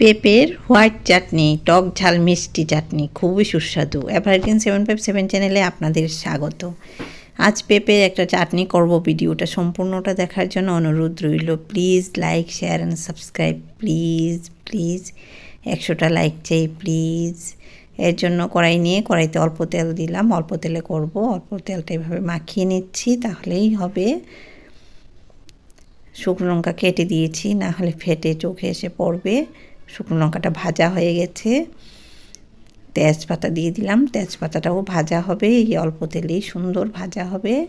পেঁপের হোয়াইট চাটনি, টক ঝাল, মিষ্টি চাটনি খুবই সুস্বাদু। এভারগ্রিন সেভেন ফাইভ সেভেন চ্যানেলে আপনাদের স্বাগত। আজ পেঁপের একটা চাটনি করব ভিডিওটা সম্পূর্ণটা দেখার জন্য অনুরোধ রইল। Please like share and subscribe please please একশোটা লাইক চাই প্লিজ এর জন্য কড়াই নিয়ে কড়াইতে অল্প তেল দিলাম। অল্প তেলে করব। অল্প তেলটা এভাবে মাখিয়ে নিচ্ছি, তাহলেই হবে। শুকনো লঙ্কা কেটে দিয়েছি না হলে ফেটে চোখে এসে পড়বে। শুকনো লঙ্কাটা ভাজা হয়ে গেছে। তেজপাতা দিয়ে দিলাম। তেজপাতাটাও ভাজা হবে। এই অল্প তেলেই সুন্দর ভাজা হবে।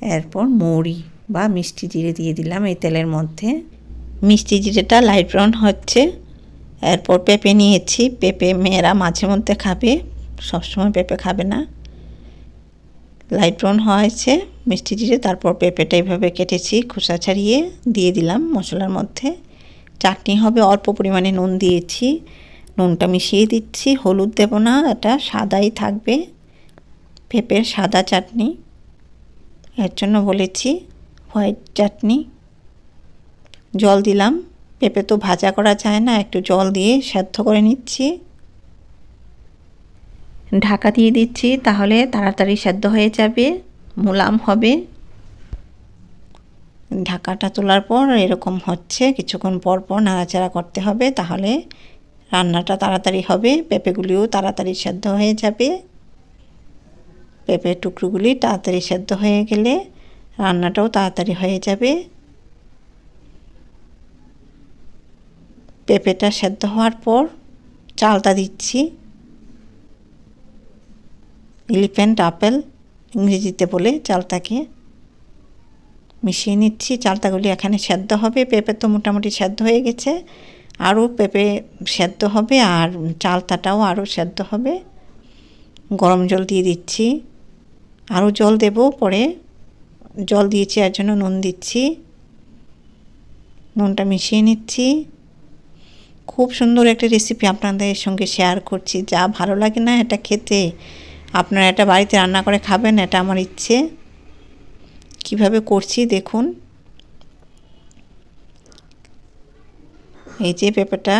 এরপর মৌরি বা মিষ্টি জিরে দিয়ে দিলাম এই তেলের মধ্যে। মিষ্টি জিরেটা লাইট ব্রাউন হচ্ছে। এরপর পেঁপে নিয়েছি। পেঁপে মেয়েরা মাঝে মধ্যে খাবে। সবসময় পেঁপে খাবে না। লাইট ব্রাউন হয়েছে। মিষ্টি জিরে, তারপর পেঁপেটা এইভাবে কেটেছি, খোসা ছাড়িয়ে দিয়ে দিলাম মশলার মধ্যে। চাটনি হবে, অল্প পরিমাণে নুন দিয়েছি। নুনটা মিশিয়ে দিচ্ছি। হলুদ দেব না, এটা সাদাই থাকবে, পেঁপের সাদা চাটনি। এর জন্য বলেছি হোয়াইট চাটনি। জল দিলাম। পেঁপে তো ভাজা করা যায় না, একটু জল দিয়ে সেদ্ধ করে নিচ্ছি। ঢাকা দিয়ে দিচ্ছি, তাহলে তাড়াতাড়ি সেদ্ধ হয়ে যাবে। মোলাম হবে। ঢাকাটা তোলার পর এরকম হচ্ছে, কিছুক্ষণ পর পর নাড়াচাড়া করতে হবে, তাহলে রান্নাটা তাড়াতাড়ি হবে, পেঁপেগুলিও তাড়াতাড়ি সেদ্ধ হয়ে যাবে। পেঁপের টুকরোগুলি তাড়াতাড়ি সেদ্ধ হয়ে গেলে রান্নাটাও তাড়াতাড়ি হয়ে যাবে। পেঁপেটা সেদ্ধ হওয়ার পর চালটা দিচ্ছি। এলিফ্যান্ট আপেল ইংরেজিতে বলে চালটাকে। মিশিয়ে নিচ্ছি চালতাগুলি এখানে সেদ্ধ হবে। পেঁপে তো মোটামুটি সেদ্ধ হয়ে গেছে। আরও পেঁপে সেদ্ধ হবে আর চালতাটাও আরও সেদ্ধ হবে। গরম জল দিয়ে দিচ্ছি। আরও জল দেব পরে। জল দিয়েছি, এর জন্য নুন দিচ্ছি। নুনটা মিশিয়ে নিচ্ছি। খুব সুন্দর একটা রেসিপি আপনাদের সঙ্গে শেয়ার করছি। যা ভালো লাগে না এটা খেতে। আপনারা এটা বাড়িতে রান্না করে খাবেন, এটা আমার ইচ্ছে। কীভাবে করছি দেখুন। এই যে পেঁপেটা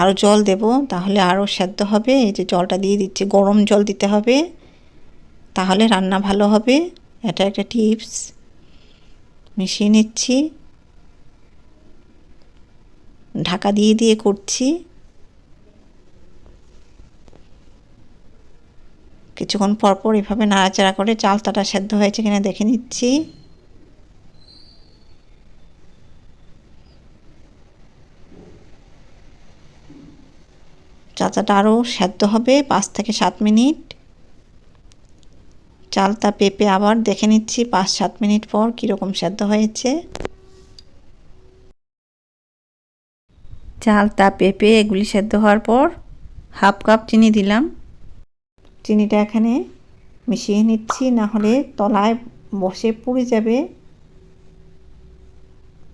আরও জল দেব, তাহলে আরও সেদ্ধ হবে। এই যে জলটা দিয়ে দিচ্ছি, গরম জল দিতে হবে, তাহলে রান্না ভালো হবে। এটা একটা টিপস। মিশিয়ে নিচ্ছি। ঢাকা দিয়ে দিয়ে করছি। কিছুক্ষণ পর পর এভাবে নাড়াচাড়া করে চালতাটা সেদ্ধ হয়েছে কিনা দেখে নিচ্ছি। চাচাটা আরও সেদ্ধ হবে পাঁচ থেকে সাত মিনিট। চালটা পেঁপে আবার দেখে নিচ্ছি পাঁচ সাত মিনিট পর কীরকম সেদ্ধ হয়েছে। চালটা পেঁপে এগুলি সেদ্ধ হওয়ার পর হাফ কাপ চিনি দিলাম। চিনিটা এখানে মিশিয়ে নিচ্ছি না হলে তলায় বসে পুড়ে যাবে।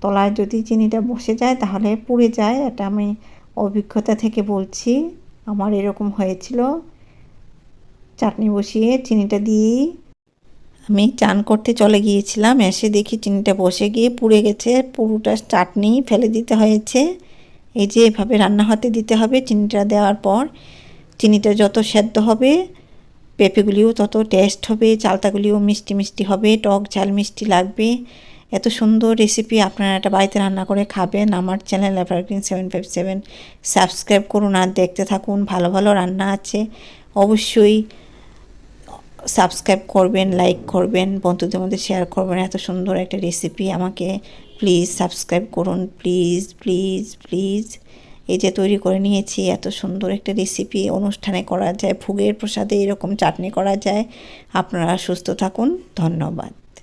তলায় যদি চিনিটা বসে যায়, তাহলে পুড়ে যায়, এটা আমি অভিজ্ঞতা থেকে বলছি। আমার এরকম হয়েছিল। চাটনি বসিয়ে চিনিটা দিয়েই আমি চান করতে চলে গিয়েছিলাম, এসে দেখি চিনিটা বসে গিয়ে পুড়ে গেছে। পুরোটা চাটনি ফেলে দিতে হয়েছে। এই যে এভাবে রান্না হতে দিতে হবে চিনিটা দেওয়ার পর। চিনিটা যত সেদ্ধ হবে, পেঁপেগুলিও তত টেস্ট হবে, চালতাগুলিও মিষ্টি মিষ্টি হবে, টক ঝাল মিষ্টি লাগবে। এত সুন্দর রেসিপি আপনারা এটা বাড়িতে রান্না করে খাবেন। আমার channel evergreen seven five seven subscribe করুন আর দেখতে থাকুন, ভালো ভালো রান্না আছে। অবশ্যই সাবস্ক্রাইব করবেন লাইক করবেন, বন্ধুদের মধ্যে শেয়ার করবেন। এত সুন্দর একটা রেসিপি আমাকে প্লিজ সাবস্ক্রাইব করুন প্লিজ প্লিজ প্লিজ এই যে তৈরি করে নিয়েছি, এত সুন্দর একটা রেসিপি অনুষ্ঠানে করা যায়, ভোগের প্রসাদে এরকম চাটনি করা যায়। আপনারা সুস্থ থাকুন, ধন্যবাদ।